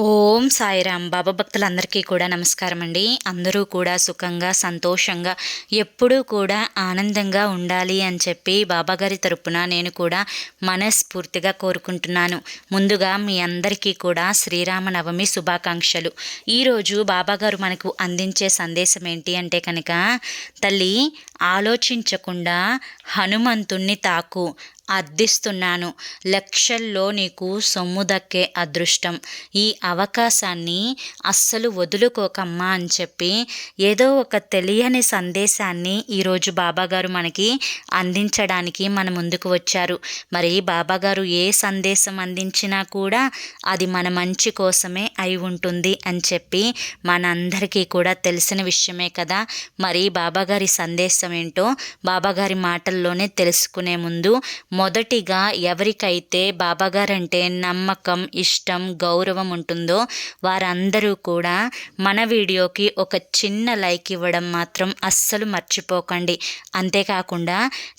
ఓం సాయిరామ్. బాబా భక్తులందరికీ కూడా నమస్కారం అండి. అందరూ కూడా సుఖంగా సంతోషంగా ఎప్పుడూ కూడా ఆనందంగా ఉండాలి అని చెప్పి బాబాగారి తరపున నేను కూడా మనస్ఫూర్తిగా కోరుకుంటున్నాను. ముందుగా మీ అందరికీ కూడా శ్రీరామనవమి శుభాకాంక్షలు. ఈరోజు బాబాగారు మనకు అందించే సందేశం ఏంటి అంటే కనుక తల్లి ఆలోచించకుండా హనుమంతుణ్ణి తాకు. అర్థిస్తున్నాను. లక్షల్లో నీకు సొమ్ము దక్కే అదృష్టం. ఈ అవకాశాన్ని అస్సలు వదులుకోకమ్మా అని చెప్పి ఏదో ఒక తెలియని సందేశాన్ని ఈరోజు బాబాగారు మనకి అందించడానికి మన ముందుకు వచ్చారు. మరి బాబాగారు ఏ సందేశం అందించినా కూడా అది మన మంచి కోసమే అయి ఉంటుంది అని చెప్పి మనందరికీ కూడా తెలిసిన విషయమే కదా. మరి బాబాగారి సందేశం ఏంటో బాబాగారి మాటల్లోనే తెలుసుకునే ముందు మొదటిగా ఎవరికైతే బాబాగారంటే నమ్మకం ఇష్టం గౌరవం ఉంటుందో వారందరూ కూడా మన వీడియోకి ఒక చిన్న లైక్ ఇవ్వడం మాత్రం అస్సలు మర్చిపోకండి. అంతేకాకుండా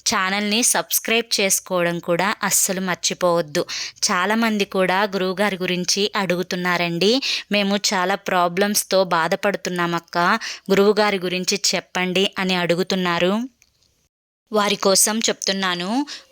ఛానల్ని సబ్స్క్రైబ్ చేసుకోవడం కూడా అస్సలు మర్చిపోవద్దు. చాలామంది కూడా గురువుగారి గురించి అడుగుతున్నారండి. మేము చాలా ప్రాబ్లమ్స్తో బాధపడుతున్నామక్క. గురువుగారి గురించి చెప్పండి అని అడుగుతున్నారు. వారి కోసం చెప్తున్నాను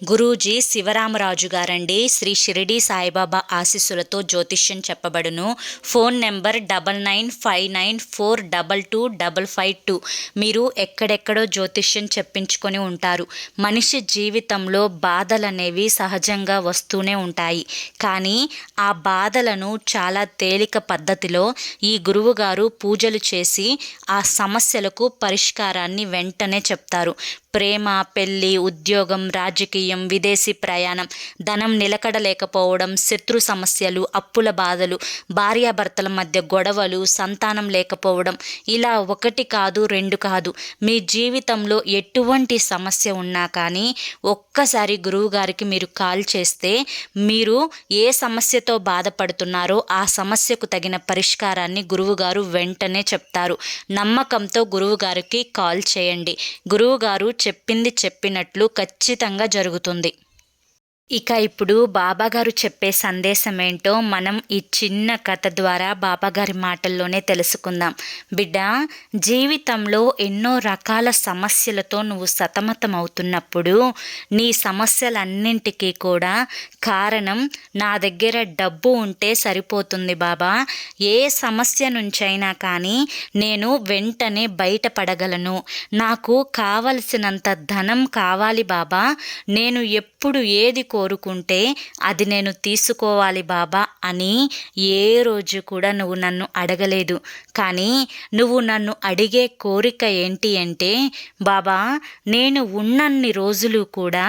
గురూజీ శివరామరాజు గారండి శ్రీ షిరిడి సాయిబాబా ఆశీస్సులతో జ్యోతిష్యం చెప్పబడును. Phone number double nine five nine four double two double five two. మీరు ఎక్కడెక్కడో జ్యోతిష్యం చెప్పించుకొని ఉంటారు. మనిషి జీవితంలో బాధలు అనేవి సహజంగా వస్తూనే ఉంటాయి. కానీ ఆ బాధలను చాలా తేలిక పద్ధతిలో ఈ గురువుగారు పూజలు చేసి ఆ సమస్యలకు పరిష్కారాన్ని వెంటనే చెప్తారు. ప్రేమ పెళ్ళి ఉద్యోగం రాజకీయం విదేశీ ప్రయాణం ధనం నిలకడలేకపోవడం శత్రు సమస్యలు అప్పుల బాధలు భార్యాభర్తల మధ్య గొడవలు సంతానం లేకపోవడం ఇలా ఒకటి కాదు రెండు కాదు. మీ జీవితంలో ఎటువంటి సమస్య ఉన్నా కానీ ఒక్కసారి గురువుగారికి మీరు కాల్ చేస్తే మీరు ఏ సమస్యతో బాధపడుతున్నారో ఆ సమస్యకు తగిన పరిష్కారాన్ని గురువుగారు వెంటనే చెప్తారు. నమ్మకంతో గురువుగారికి కాల్ చేయండి. గురువుగారు చెప్పింది చెప్పినట్లు ఖచ్చితంగా జరుగుతుంది. ఇక ఇప్పుడు బాబాగారు చెప్పే సందేశం ఏంటో మనం ఈ చిన్న కథ ద్వారా బాబాగారి మాటల్లోనే తెలుసుకుందాం. బిడ్డ జీవితంలో ఎన్నో రకాల సమస్యలతో నువ్వు సతమతం అవుతున్నప్పుడు నీ సమస్యలన్నింటికీ కూడా కారణం నా దగ్గర డబ్బు ఉంటే సరిపోతుంది బాబా. ఏ సమస్య నుంచైనా కానీ నేను వెంటనే బయటపడగలను. నాకు కావలసినంత ధనం కావాలి బాబా. నేను ఎప్పుడు ఏది కోరుకుంటే అది నేను తీసుకోవాలి బాబా అని ఏ రోజు కూడా నువ్వు నన్ను అడగలేదు. కానీ నువ్వు నన్ను అడిగే కోరిక ఏంటి అంటే బాబా నేను ఉన్నన్ని రోజులు కూడా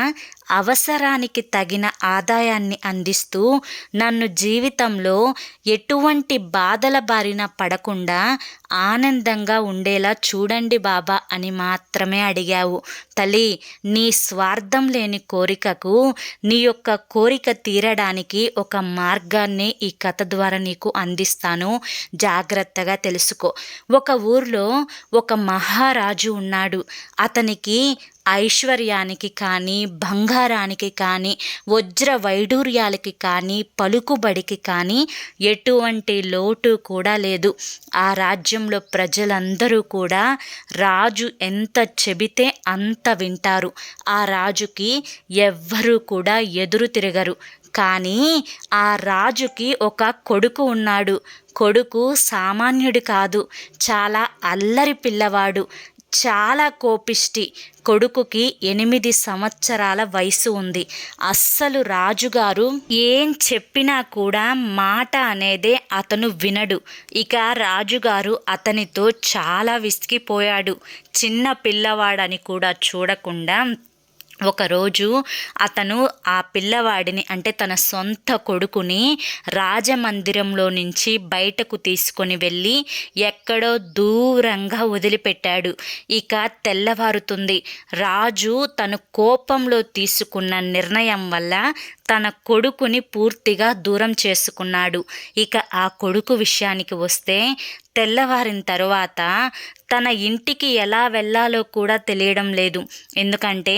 అవసరానికి తగిన ఆదాయాన్ని అందిస్తూ నన్ను జీవితంలో ఎటువంటి బాధల బారిన పడకుండా ఆనందంగా ఉండేలా చూడండి బాబా అని మాత్రమే అడిగావు. తల్లి నీ స్వార్థం లేని కోరికకు నీ యొక్క కోరిక తీరడానికి ఒక మార్గాన్ని ఈ కథ ద్వారా నీకు అందిస్తాను. జాగ్రత్తగా తెలుసుకో. ఒక ఊర్లో ఒక మహారాజు ఉన్నాడు. అతనికి ఐశ్వర్యానికి కానీ బంగారానికి కానీ వజ్ర వైడూర్యాలకి కానీ పలుకుబడికి కానీ ఎటువంటి లోటు కూడా లేదు. ఆ రాజ్యంలో ప్రజలందరూ కూడా రాజు ఎంత చెబితే అంత వింటారు. ఆ రాజుకి ఎవ్వరూ కూడా ఎదురు తిరగరు. కానీ ఆ రాజుకి ఒక కొడుకు ఉన్నాడు. కొడుకు సామాన్యుడు కాదు. చాలా అల్లరి పిల్లవాడు. చాలా కోపిష్టి. కొడుకుకి ఎనిమిది సంవత్సరాల వయసు ఉంది. అస్సలు రాజుగారు ఏం చెప్పినా కూడా మాట అనేదే అతను వినడు. ఇక రాజుగారు అతనితో చాలా విసిగిపోయాడు. చిన్న పిల్లవాడని కూడా చూడకుండా ఒకరోజు అతను ఆ పిల్లవాడిని అంటే తన సొంత కొడుకుని రాజమందిరంలో నుంచి బయటకు తీసుకొని వెళ్ళి ఎక్కడో దూరంగా వదిలిపెట్టాడు. ఇక తెల్లవారుతుంది. రాజు తను కోపంలో తీసుకున్న నిర్ణయం వల్ల తన కొడుకుని పూర్తిగా దూరం చేసుకున్నాడు. ఇక ఆ కొడుకు విషయానికి వస్తే తెల్లవారిన తరువాత తన ఇంటికి ఎలా వెళ్ళాలో కూడా తెలియడం లేదు. ఎందుకంటే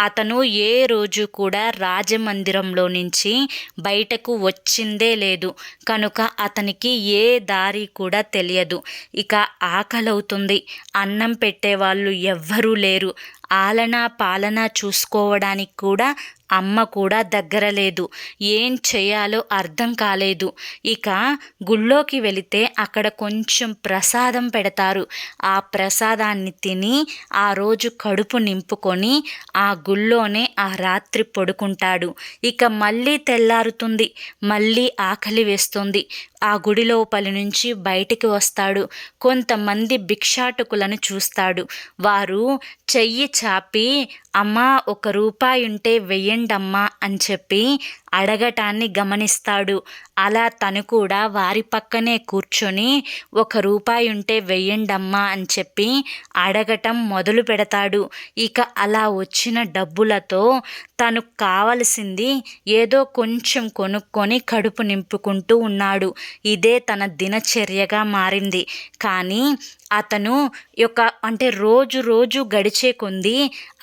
అతను ఏ రోజు కూడా రాజమందిరంలో నుంచి బయటకు వచ్చిందే లేదు. కనుక అతనికి ఏ దారి కూడా తెలియదు. ఇక ఆకలవుతుంది. అన్నం పెట్టేవాళ్ళు ఎవ్వరూ లేరు. ఆలన పాలన చూసుకోవడానికి కూడా అమ్మ కూడా దగ్గర లేదు. ఏం చేయాలో అర్థం కాలేదు. ఇక గుళ్ళోకి వెళితే అక్కడ కొంచెం ప్రసాదం పెడతారు. ఆ ప్రసాదాన్ని తిని ఆ రోజు కడుపు నింపుకొని ఆ గుళ్ళోనే ఆ రాత్రి పడుకుంటాడు. ఇక మళ్ళీ తెల్లారుతుంది. మళ్ళీ ఆకలి వేస్తుంది. ఆ గుడి లోపలి నుంచి బయటికి వస్తాడు. కొంతమంది భిక్షాటకులను చూస్తాడు. వారు చెయ్యి చాపి అమ్మా ఒక రూపాయి ఉంటే వెయ్యండమ్మా అని చెప్పి అడగటాన్ని గమనిస్తాడు. అలా తను కూడా వారి పక్కనే కూర్చొని ఒక రూపాయి ఉంటే వెయ్యండమ్మా అని చెప్పి అడగటం మొదలు పెడతాడు. ఇక అలా వచ్చిన డబ్బులతో తను కావలసింది ఏదో కొంచెం కొనుక్కొని కడుపు నింపుకుంటూ ఉన్నాడు. ఇదే తన దినచర్యగా మారింది. కానీ అతను యొక్క అంటే రోజు రోజు గడిచే కొంది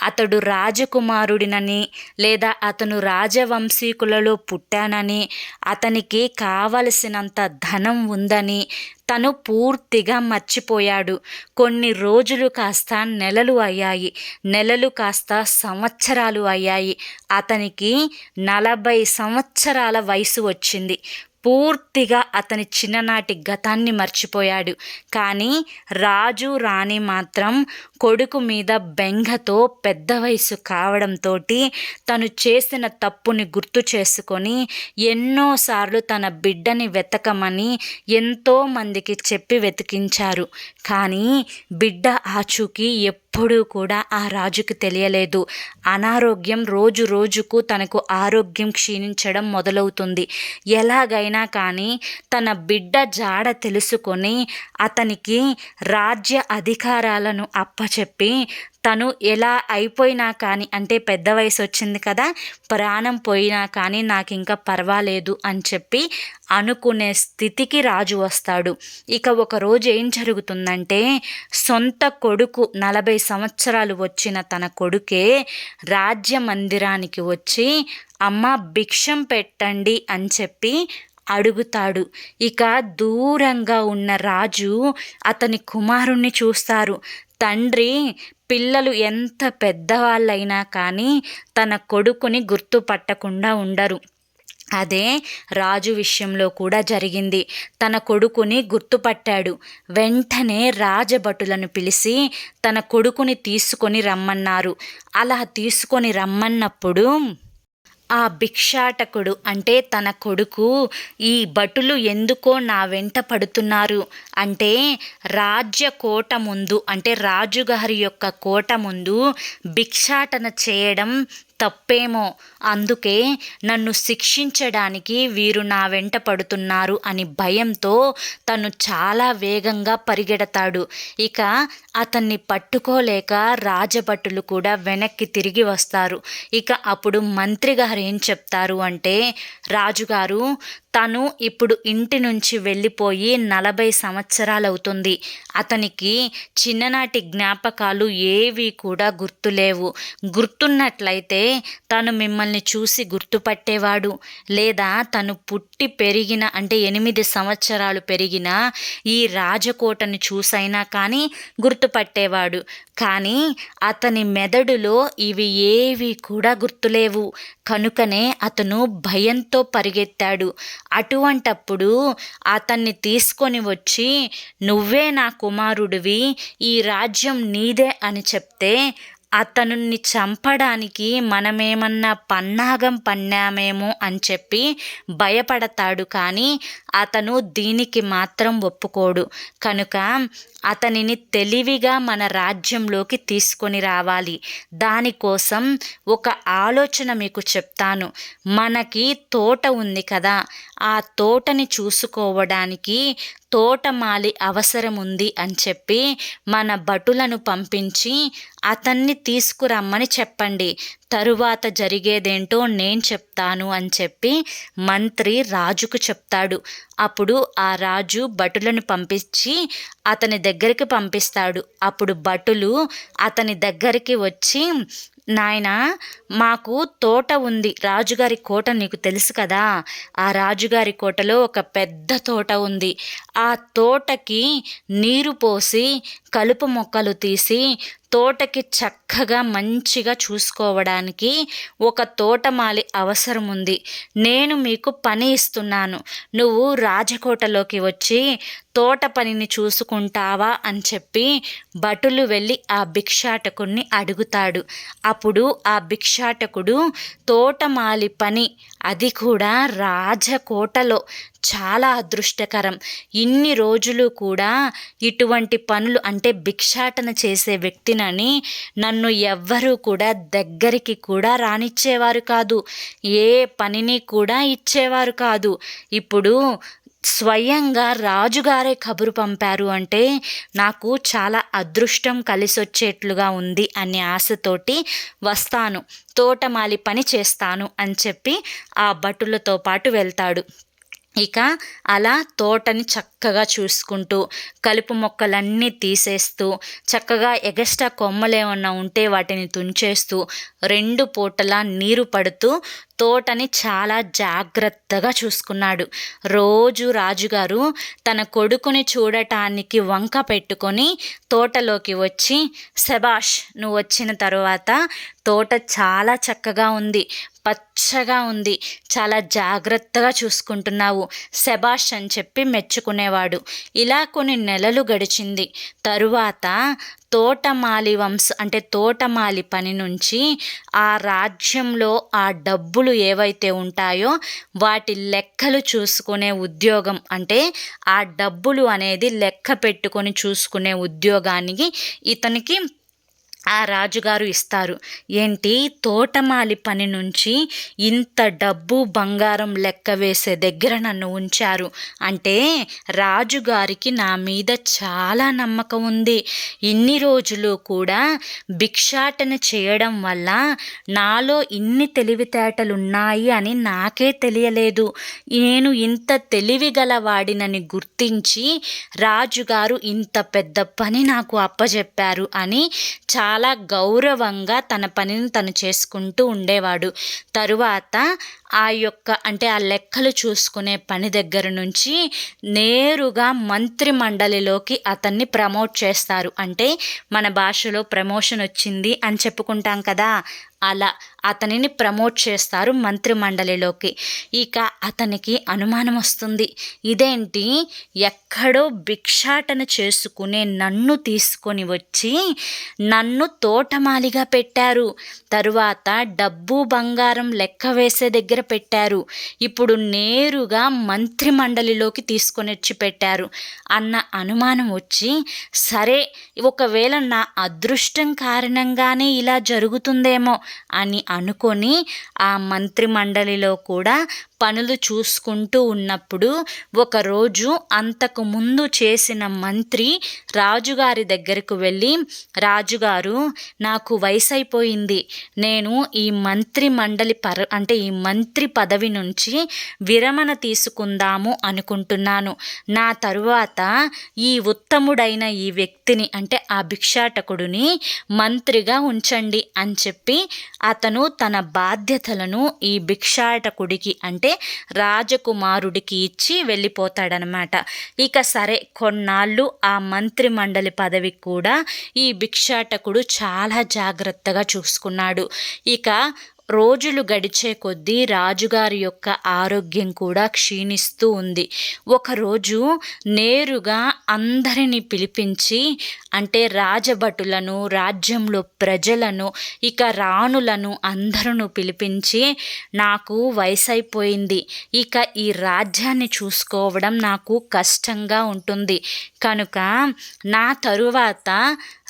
అతడు రాజకుమారుడినని లేదా అతను రాజవంశీకులలో పుట్టానని అతనికి కావలసినంత ధనం ఉందని తను పూర్తిగా మర్చిపోయాడు. కొన్ని రోజులు కాస్త నెలలు అయ్యాయి. నెలలు కాస్త సంవత్సరాలు అయ్యాయి. అతనికి నలభై సంవత్సరాల వయసు వచ్చింది. పూర్తిగా అతని చిన్ననాటి గతాన్ని మర్చిపోయాడు. కానీ రాజు రాణి మాత్రం కొడుకు మీద బెంగతో పెద్ద వయసు కావడంతో తను చేసిన తప్పుని గుర్తు చేసుకొని ఎన్నోసార్లు తన బిడ్డని వెతకమని ఎంతో మందికి చెప్పి వెతికించారు. కానీ బిడ్డ ఆచూకీ ఎప్పుడూ కూడా ఆ రాజుకి తెలియలేదు. అనారోగ్యం రోజు రోజుకు తనకు ఆరోగ్యం క్షీణించడం మొదలవుతుంది. ఎలాగైనా కానీ తన బిడ్డ జాడ తెలుసుకొని అతనికి రాజ్య అధికారాలను అప్ప చెప్పి తను ఎలా అయిపోయినా కానీ అంటే పెద్ద వయసు వచ్చింది కదా ప్రాణం పోయినా కానీ నాకు ఇంకా పర్వాలేదు అని చెప్పి అనుకునే స్థితికి రాజు వస్తాడు. ఇక ఒకరోజు ఏం జరుగుతుందంటే సొంత కొడుకు నలభై సంవత్సరాలు వచ్చిన తన కొడుకే రాజ్య మందిరానికి వచ్చి అమ్మ భిక్షం పెట్టండి అని చెప్పి అడుగుతాడు. ఇక దూరంగా ఉన్న రాజు అతని కుమారుణ్ణి చూస్తారు. తండ్రి పిల్లలు ఎంత పెద్దవాళ్ళైనా కానీ తన కొడుకుని గుర్తుపట్టకుండా ఉండరు. అదే రాజు విషయంలో కూడా జరిగింది. తన కొడుకుని గుర్తుపట్టాడు వెంటనే రాజభటులను పిలిచి తన కొడుకుని తీసుకొని రమ్మన్నారు. అలా తీసుకొని రమ్మన్నప్పుడు ఆ భిక్షాటకుడు అంటే తన కొడుకు ఈ భటులు ఎందుకో నా వెంట పడుతున్నారు? అంటే రాజ్య కోట ముందు అంటే రాజుగారి యొక్క కోట ముందు భిక్షాటన చేయడం తప్పేమో. అందుకే నన్ను శిక్షించడానికి వీరు నా వెంట పడుతున్నారు అని భయంతో తను చాలా వేగంగా పరిగెడతాడు. ఇక అతన్ని పట్టుకోలేక రాజభటులు కూడా వెనక్కి తిరిగి వస్తారు. ఇక అప్పుడు మంత్రి గారు ఏం చెప్తారు అంటే రాజుగారు తను ఇప్పుడు ఇంటి నుంచి వెళ్ళిపోయి నలభై సంవత్సరాలు అవుతుంది అతనికి చిన్ననాటి జ్ఞాపకాలు ఏవి కూడా గుర్తులేవు. గుర్తున్నట్లయితే తను మిమ్మల్ని చూసి గుర్తుపట్టేవాడు. లేదా తను పుట్టి పెరిగిన అంటే ఎనిమిది సంవత్సరాలు పెరిగిన ఈ రాజకోటను చూసైనా కానీ గుర్తుపట్టేవాడు. కానీ అతని మెదడులో ఇవి ఏవి కూడా గుర్తులేవు. కనుకనే అతను భయంతో పరిగెత్తాడు. అటువంటప్పుడు అతన్ని తీసుకొని వచ్చి నువ్వే నా కుమారుడివి ఈ రాజ్యం నీదే అని చెప్తే అతనుని చంపడానికి మనమేమన్నా పన్నాగం పన్నామేమో అని చెప్పి భయపడతాడు కానీ అతను దీనికి మాత్రం ఒప్పుకోడు. కనుక అతనిని తెలివిగా మన రాజ్యంలోకి తీసుకొని రావాలి. దానికోసం ఒక ఆలోచన మీకు చెప్తాను. మనకి తోట ఉంది కదా. ఆ తోటని చూసుకోవడానికి తోటమాలి అవసరం ఉంది అని చెప్పి మన భటులను పంపించి అతన్ని తీసుకురమ్మని చెప్పండి. తరువాత జరిగేదేంటో నేను చెప్తాను అని చెప్పి మంత్రి రాజుకు చెప్తాడు. అప్పుడు ఆ రాజు భటులను పంపించి అతని దగ్గరికి పంపిస్తాడు. అప్పుడు భటులు అతని దగ్గరికి వచ్చి నాయన మాకు తోట ఉంది. రాజుగారి కోట నీకు తెలుసు కదా. ఆ రాజుగారి కోటలో ఒక పెద్ద తోట ఉంది. ఆ తోటకి నీరు పోసి కలుపు మొక్కలు తీసి తోటకి చక్కగా మంచిగా చూసుకోవడానికి ఒక తోటమాలి అవసరం ఉంది నేను మీకు పని ఇస్తున్నాను. నువ్వు రాజకోటలోకి వచ్చి తోట పనిని చూసుకుంటావా అని చెప్పి భటులు వెళ్ళి ఆ భిక్షాటకుణ్ణి అడుగుతాడు. అప్పుడు ఆ భిక్షాటకుడు తోటమాలి పని అది కూడా రాజకోటలో. చాలా అదృష్టకరం. ఇన్ని రోజులు కూడా ఇటువంటి పనులు అంటే భిక్షాటన చేసే వ్యక్తి నన్ను ఎవ్వరూ కూడా దగ్గరికి కూడా రానిచ్చేవారు కాదు. ఏ పనిని కూడా ఇచ్చేవారు కాదు. ఇప్పుడు స్వయంగా రాజుగారే కబురు పంపారు అంటే నాకు చాలా అదృష్టం కలిసొచ్చేట్లుగా ఉంది అనే ఆశతోటి వస్తాను. తోటమాలి పని చేస్తాను అని చెప్పి ఆ భటులతో పాటు వెళ్తాడు. ఇక అలా తోటని చక్కగా చూసుకుంటూ కలుపు మొక్కలన్నీ తీసేస్తూ చక్కగా ఎగస్ట్రా కొమ్మలు ఏమన్నా ఉంటే వాటిని తుంచేస్తూ రెండు పూటలా నీరు పడుతూ తోటని చాలా జాగ్రత్తగా చూసుకున్నాడు. రోజు రాజుగారు తన కొడుకుని చూడటానికి వంక పెట్టుకొని తోటలోకి వచ్చి శబాష్ నువ్వు వచ్చిన తరువాత తోట చాలా చక్కగా ఉంది. పచ్చగా ఉంది. చాలా జాగ్రత్తగా చూసుకుంటున్నావు. శబాష్ అని చెప్పి మెచ్చుకునేవాడు. ఇలా కొన్ని నెలలు గడిచింది. తరువాత తోటమాలి వంశ అంటే తోటమాలి పని నుంచి ఆ రాజ్యంలో ఆ డబ్బులు ఏవైతే ఉంటాయో వాటి లెక్కలు చూసుకునే ఉద్యోగం అంటే ఆ డబ్బులు అనేది లెక్క పెట్టుకొని చూసుకునే ఉద్యోగానికి ఇతనికి ఆ రాజుగారు ఇస్తారు. ఏంటి? తోటమాలి పని నుంచి ఇంత డబ్బు బంగారం లెక్క వేసే దగ్గర నన్ను ఉంచారు. అంటే రాజుగారికి నా మీద చాలా నమ్మకం ఉంది. ఇన్ని రోజులు కూడా భిక్షాటన చేయడం వల్ల నాలో ఇన్ని తెలివితేటలు ఉన్నాయి అని నాకే తెలియలేదు. నేను ఇంత తెలివిగల వాడినని గుర్తించి రాజుగారు ఇంత పెద్ద పని నాకు అప్పజెప్పారు అని చాలా చాలా గౌరవంగా తన పనిని తను చేసుకుంటూ ఉండేవాడు. తరువాత ఆ యొక్క అంటే ఆ లెక్కలు చూసుకునే పని దగ్గర నుంచి నేరుగా మంత్రి మండలిలోకి అతన్ని ప్రమోట్ చేస్తారు. అంటే మన భాషలో ప్రమోషన్ వచ్చింది అని చెప్పుకుంటాం కదా అలా అతనిని ప్రమోట్ చేస్తారు మంత్రి మండలిలోకి. ఇక అతనికి అనుమానం వస్తుంది. ఇదేంటి? ఎక్కడో భిక్షాటన చేసుకునే నన్ను తీసుకొని వచ్చి నన్ను తోటమాలిగా పెట్టారు. తరువాత డబ్బు బంగారం లెక్క వేసే దగ్గర పెట్టారు. ఇప్పుడు నేరుగా మంత్రి మండలిలోకి తీసుకొని వచ్చి పెట్టారు అన్న అనుమానం వచ్చి సరే ఒకవేళ నా అదృష్టం కారణంగానే ఇలా జరుగుతుందేమో అని అనుకొని ఆ మంత్రి మండలిలో కూడా పనులు చూసుకుంటూ ఉన్నప్పుడు ఒకరోజు అంతకు ముందు చేసిన మంత్రి రాజుగారి దగ్గరకు వెళ్ళి రాజుగారు నాకు వయసు అయిపోయింది నేను ఈ మంత్రి మండలి పర అంటే ఈ మంత్రి పదవి నుంచి విరమణ తీసుకుందాము అనుకుంటున్నాను. నా తరువాత ఈ ఉత్తముడైన ఈ వ్యక్తిని అంటే ఆ భిక్షాటకుడిని మంత్రిగా ఉంచండి అని చెప్పి అతను తన బాధ్యతలను ఈ భిక్షాటకుడికి అంటే అంటే రాజకుమారుడికి ఇచ్చి వెళ్ళిపోతాడనమాట. ఇక సరే కొన్నాళ్ళు ఆ మంత్రి మండలి పదవి కూడా ఈ భిక్షాటకుడు చాలా జాగ్రత్తగా చూసుకున్నాడు. ఇక రోజులు గడిచే కొద్దీ రాజుగారి యొక్క ఆరోగ్యం కూడా క్షీణిస్తూ ఉంది. ఒకరోజు నేరుగా అందరిని పిలిపించి అంటే రాజభటులను రాజ్యంలో ప్రజలను ఇక రాణులను అందరూ పిలిపించి నాకు వయసైపోయింది. ఇక ఈ రాజ్యాన్ని చూసుకోవడం నాకు కష్టంగా ఉంటుంది. కనుక నా తరువాత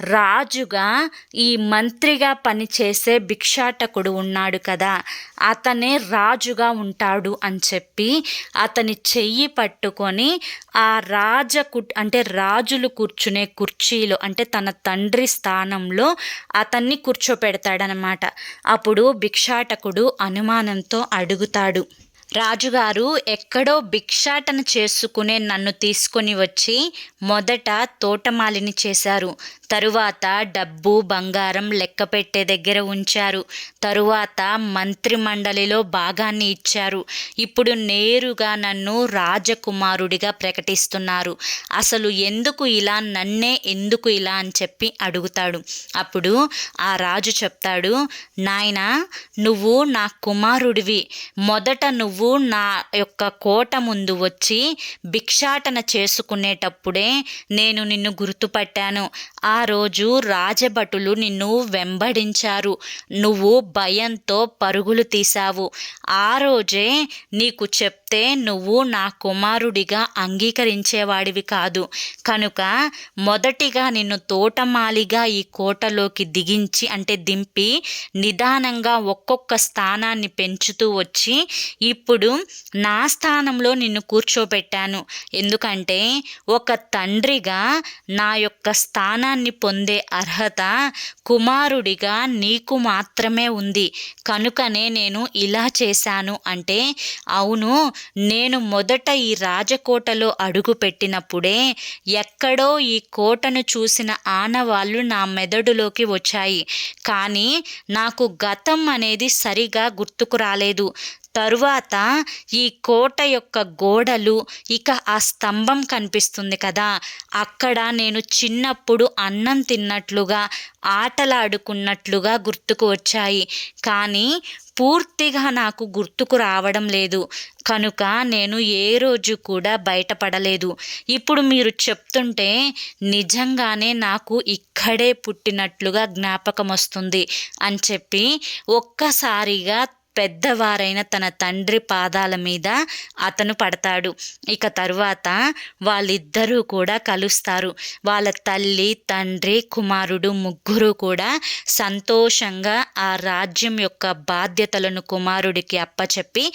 రాజుగా ఈ మంత్రిగా పనిచేసే భిక్షాటకుడు ఉన్నాడు కదా. అతనే రాజుగా ఉంటాడు అని చెప్పి అతని చెయ్యి పట్టుకొని ఆ రాజ అంటే రాజులు కూర్చునే కుర్చీలో అంటే తన తండ్రి స్థానంలో అతన్ని కూర్చోపెడతాడనమాట. అప్పుడు భిక్షాటకుడు అనుమానంతో అడుగుతాడు. రాజుగారు ఎక్కడో భిక్షాటన చేసుకునే నన్ను తీసుకొని వచ్చి మొదట తోటమాలిని చేశారు. తరువాత డబ్బు బంగారం లెక్క పెట్టే దగ్గర ఉంచారు. తరువాత మంత్రి మండలిలో భాగాన్ని ఇచ్చారు. ఇప్పుడు నేరుగా నన్ను రాజకుమారుడిగా ప్రకటిస్తున్నారు. అసలు ఎందుకు ఇలా నన్నే ఎందుకు ఇలా అని చెప్పి అడుగుతాడు. అప్పుడు ఆ రాజు చెప్తాడు నాయన నువ్వు నా కుమారుడివి. మొదట నువ్వు నువ్వు నా యొక్క కోట ముందు వచ్చి భిక్షాటన చేసుకునేటప్పుడే నేను నిన్ను గుర్తుపట్టాను. ఆ రోజు రాజభటులు నిన్ను వెంబడించారు. నువ్వు భయంతో పరుగులు తీశావు. ఆ రోజే నీకు చెప్ చెప్తే నువ్వు నా కుమారుడిగా అంగీకరించేవాడివి కాదు. కనుక మొదటిగా నిన్ను తోటమాలిగా ఈ కోటలోకి దిగించి అంటే దింపి నిదానంగా ఒక్కొక్క స్థానాన్ని పెంచుతూ వచ్చి ఇప్పుడు నా స్థానంలో నిన్ను కూర్చోబెట్టాను. ఎందుకంటే ఒక తండ్రిగా నా యొక్క స్థానాన్ని పొందే అర్హత కుమారుడిగా నీకు మాత్రమే ఉంది. కనుకనే నేను ఇలా చేశాను. అంటే అవును నేను మొదట ఈ రాజకోటలో అడుగుపెట్టినప్పుడే ఎక్కడో ఈ కోటను చూసిన ఆనవాళ్ళు నా మెదడులోకి వచ్చాయి. కానీ నాకు గతం అనేది సరిగా గుర్తుకు రాలేదు. తరువాత ఈ కోట యొక్క గోడలు ఇక ఆ స్తంభం కనిపిస్తుంది కదా. అక్కడ నేను చిన్నప్పుడు అన్నం తిన్నట్లుగా ఆటలాడుకున్నట్లుగా గుర్తుకు వచ్చాయి. కానీ పూర్తిగా నాకు గుర్తుకు రావడం లేదు. కనుక నేను ఏ రోజు కూడా బయటపడలేదు. ఇప్పుడు మీరు చెప్తుంటే నిజంగానే నాకు ఇక్కడే పుట్టినట్లుగా జ్ఞాపకం వస్తుంది అని చెప్పి ఒక్కసారిగా పెద్దవారైన తన తండ్రి పాదాల మీద అతను పడతాడు. ఇక తరువాత వాళ్ళిద్దరూ కూడా కలుస్తారు. వాళ్ళ తల్లి తండ్రి కుమారుడు ముగ్గురు కూడా సంతోషంగా ఆ రాజ్యం యొక్క బాధ్యతలను కుమారుడికి అప్పచెప్పి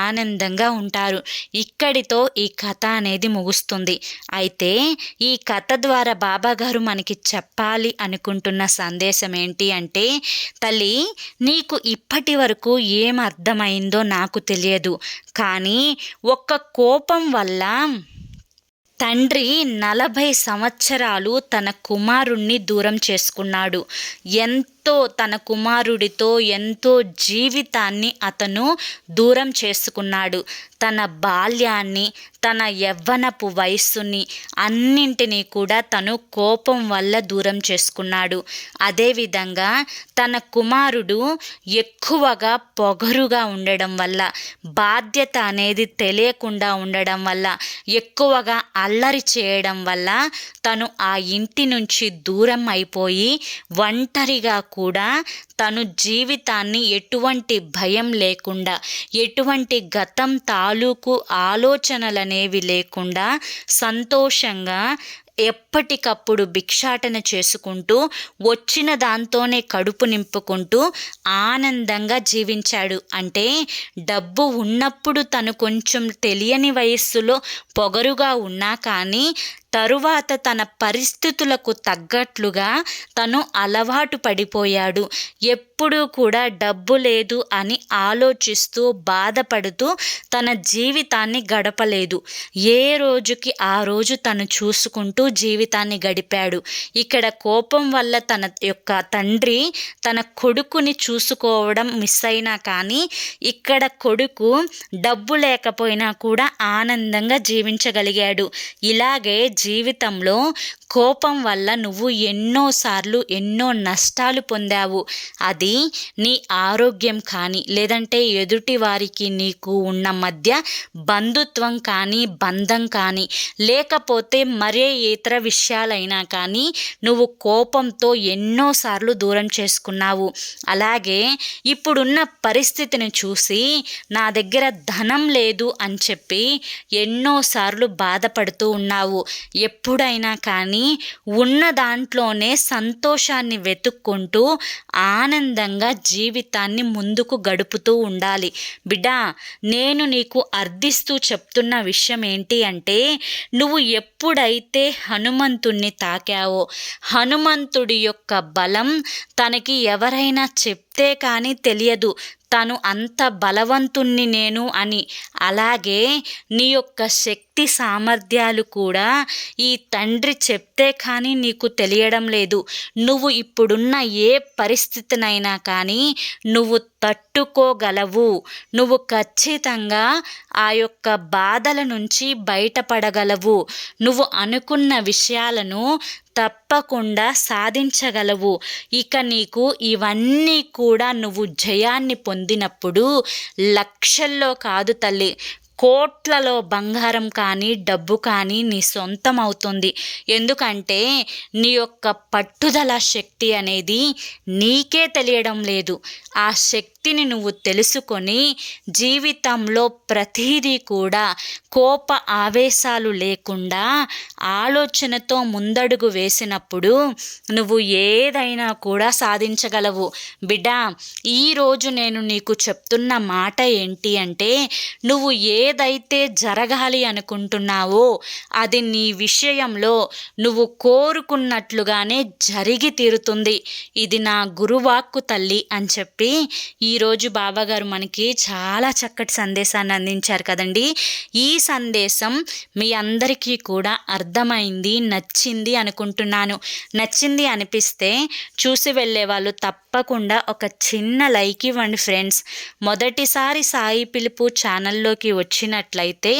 ఆనందంగా ఉంటారు. ఇక్కడితో ఈ కథ అనేది ముగుస్తుంది. అయితే ఈ కథ ద్వారా బాబాగారు మనకి చెప్పాలి అనుకుంటున్న సందేశం ఏంటి అంటే తల్లి నీకు ఇప్పటి వరకు ఏం అర్థమైందో నాకు తెలియదు. కానీ ఒక్క కోపం వల్ల తండ్రి నలభై సంవత్సరాలు తన కుమారుణ్ణి దూరం చేసుకున్నాడు. ఎంత తన కుమారుడితో ఎంతో జీవితాన్ని అతను దూరం చేసుకున్నాడు. తన బాల్యాన్ని తన యవ్వనపు వయస్సుని అన్నింటినీ కూడా తను కోపం వల్ల దూరం చేసుకున్నాడు. అదేవిధంగా తన కుమారుడు ఎక్కువగా పొగరుగా ఉండడం వల్ల బాధ్యత అనేది తెలియకుండా ఉండడం వల్ల ఎక్కువగా అల్లరి చేయడం వల్ల తను ఆ ఇంటి నుంచి దూరం అయిపోయి ఒంటరిగా కూడా తను జీవితాన్ని ఎటువంటి భయం లేకుండా ఎటువంటి గతం తాలూకు ఆలోచనలనేవి లేకుండా సంతోషంగా ఎప్పటికప్పుడు భిక్షాటన చేసుకుంటూ వచ్చిన దాంతోనే కడుపు నింపుకుంటూ ఆనందంగా జీవించాడు. అంటే డబ్బు ఉన్నప్పుడు తను కొంచెం తెలియని వయస్సులో పొగరుగా ఉన్నా కానీ తరువాత తన పరిస్థితులకు తగ్గట్లుగా తను అలవాటు పడిపోయాడు. ఎప్పుడూ కూడా డబ్బు లేదు అని ఆలోచిస్తూ బాధపడుతూ తన జీవితాన్ని గడపలేదు. ఏ రోజుకి ఆ రోజు తను చూసుకుంటూ జీవి జీవితాన్ని గడిపాడు. ఇక్కడ కోపం వల్ల తన యొక్క తండ్రి తన కొడుకుని చూసుకోవడం మిస్ అయినా కానీ ఇక్కడ కొడుకు డబ్బు లేకపోయినా కూడా ఆనందంగా జీవించగలిగాడు. ఇలాగే జీవితంలో కోపం వల్ల నువ్వు ఎన్నోసార్లు ఎన్నో నష్టాలు పొందావు. అది నీ ఆరోగ్యం కానీ లేదంటే ఎదుటి వారికి నీకు ఉన్న మధ్య బంధుత్వం కానీ బంధం కానీ లేకపోతే మరే ఇతర విషయాలైనా కానీ నువ్వు కోపంతో ఎన్నోసార్లు దూరం చేసుకున్నావు. అలాగే ఇప్పుడున్న పరిస్థితిని చూసి నా దగ్గర ధనం లేదు అని చెప్పి ఎన్నోసార్లు బాధపడుతూ ఉన్నావు. ఎప్పుడైనా కానీ ఉన్న దాంట్లోనే సంతోషాన్ని వెతుక్కుంటూ ఆనందంగా జీవితాన్ని ముందుకు గడుపుతూ ఉండాలి. బిడ్డా నేను నీకు అర్థిస్తూ చెప్తున్న విషయం ఏంటి అంటే నువ్వు ఎప్పుడైతే హనుమంతుణ్ణి తాకావో. హనుమంతుడి యొక్క బలం తనకి ఎవరైనా చెప్తే కానీ తెలియదు. తను అంత బలవంతుణ్ణి నేను అని. అలాగే నీ యొక్క శక్తి సామర్థ్యాలు కూడా ఈ తండ్రి చెప్తే కానీ నీకు తెలియడం లేదు. నువ్వు ఇప్పుడున్న ఏ పరిస్థితినైనా కానీ నువ్వు తట్టుకోగలవు. నువ్వు ఖచ్చితంగా ఆ యొక్క బాధల నుంచి బయటపడగలవు. నువ్వు అనుకున్న విషయాలను తప్పకుండా సాధించగలవు. ఇక నీకు ఇవన్నీ కూడా నువ్వు జయాన్ని పొందినప్పుడు లక్షల్లో కాదు తల్లి. కోట్లలో బంగారం కానీ డబ్బు కానీ నీ సొంతం అవుతుంది. ఎందుకంటే నీ యొక్క పట్టుదల శక్తి అనేది నీకే తెలియడం లేదు. ఆ శక్తిని నువ్వు తెలుసుకొని జీవితంలో ప్రతిదీ కూడా కోప ఆవేశాలు లేకుండా ఆలోచనతో ముందడుగు వేసినప్పుడు నువ్వు ఏదైనా కూడా సాధించగలవు. బిడ్డ ఈరోజు నేను నీకు చెప్తున్న మాట ఏంటి అంటే నువ్వు ఏ ఏదైతే జరగాలి అనుకుంటున్నావో అది నీ విషయంలో నువ్వు కోరుకున్నట్లుగానే జరిగి తీరుతుంది. ఇది నా గురువాక్కు తల్లి అని చెప్పి ఈరోజు బాబాగారు మనకి చాలా చక్కటి సందేశాన్ని అందించారు కదండి. ఈ సందేశం మీ అందరికీ కూడా అర్థమైంది నచ్చింది అనుకుంటున్నాను. నచ్చింది అనిపిస్తే చూసి వెళ్ళే వాళ్ళు తప్పకుండా ఒక చిన్న లైక్ ఇవ్వండి ఫ్రెండ్స్. మొదటిసారి సాయి పిలుపు ఛానల్లోకి వచ్చి వచ్చినట్లయితే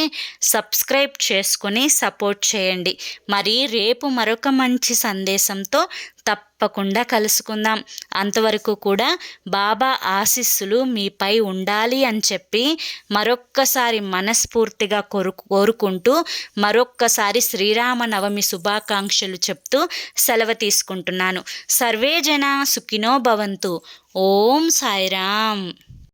సబ్స్క్రైబ్ చేసుకొని సపోర్ట్ చేయండి. మరి రేపు మరొక మంచి సందేశంతో తప్పకుండా కలుసుకుందాం. అంతవరకు కూడా బాబా ఆశీస్సులు మీపై ఉండాలి అని చెప్పి మరొక్కసారి మనస్ఫూర్తిగా కోరు కోరుకుంటూ మరొక్కసారి శ్రీరామనవమి శుభాకాంక్షలు చెప్తూ సెలవు తీసుకుంటున్నాను. సర్వే జన సుఖినో భవంతు. ఓం సాయిరామ్.